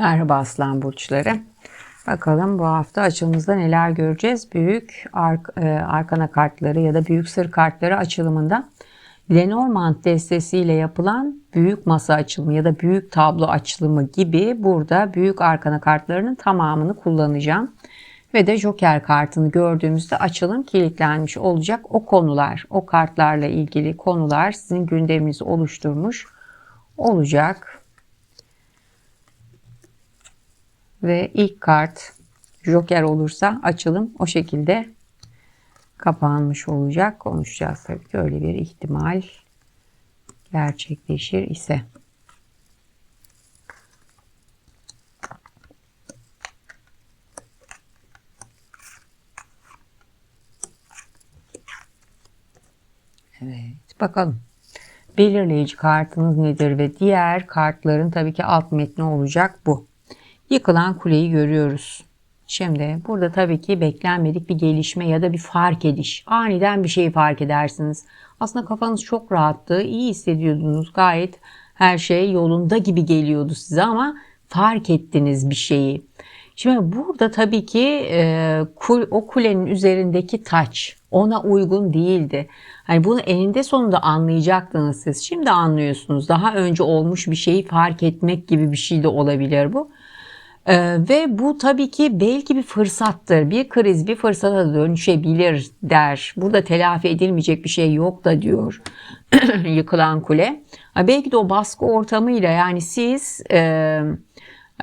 Merhaba aslan burçları. Bakalım bu hafta açılımızda neler göreceğiz. Büyük ark, e, arkana kartları ya da büyük sır kartları açılımında Lenormand destesiyle yapılan büyük masa açılımı ya da büyük tablo açılımı gibi burada büyük arkana kartlarının tamamını kullanacağım. Ve de Joker kartını gördüğümüzde açılım kilitlenmiş olacak. O konular, o kartlarla ilgili konular sizin gündeminizi oluşturmuş olacak. Ve ilk kart Joker olursa açılım o şekilde kapanmış olacak. Konuşacağız tabii ki öyle bir ihtimal gerçekleşir ise. Evet bakalım. Belirleyici kartınız nedir ve diğer kartların tabii ki alt metni olacak bu. Yıkılan kuleyi görüyoruz. Şimdi burada tabii ki beklenmedik bir gelişme ya da bir fark ediş. Aniden bir şey fark edersiniz. Aslında kafanız çok rahattı, iyi hissediyordunuz. Gayet her şey yolunda gibi geliyordu size ama fark ettiniz bir şeyi. Şimdi burada tabii ki e, kul, o kulenin üzerindeki taç ona uygun değildi. Hani bunu eninde sonunda anlayacaktınız siz. Şimdi anlıyorsunuz. Daha önce olmuş bir şeyi fark etmek gibi bir şey de olabilir bu. Ee, ve bu tabii ki belki bir fırsattır. Bir kriz bir fırsata dönüşebilir der. Burada telafi edilmeyecek bir şey yok da diyor yıkılan kule. Belki de o baskı ortamıyla yani siz e,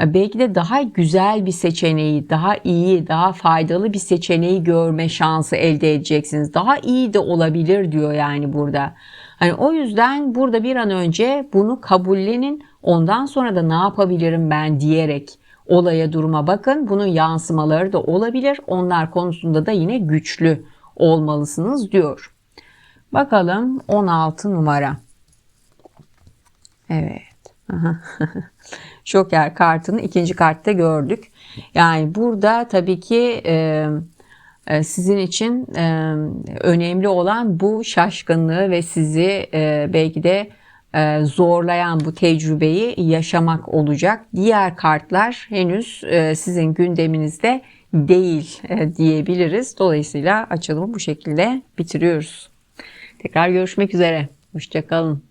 belki de daha güzel bir seçeneği, daha iyi, daha faydalı bir seçeneği görme şansı elde edeceksiniz. Daha iyi de olabilir diyor yani burada. Hani o yüzden burada bir an önce bunu kabullenin. Ondan sonra da ne yapabilirim ben diyerek olaya duruma bakın. Bunun yansımaları da olabilir. Onlar konusunda da yine güçlü olmalısınız diyor. Bakalım 16 numara. Evet. Joker kartını ikinci kartta gördük. Yani burada tabii ki e, e, sizin için e, önemli olan bu şaşkınlığı ve sizi e, belki de zorlayan bu tecrübeyi yaşamak olacak. Diğer kartlar henüz e, sizin gündeminizde değil e, diyebiliriz. Dolayısıyla açılımı bu şekilde bitiriyoruz. Tekrar görüşmek üzere. Hoşçakalın.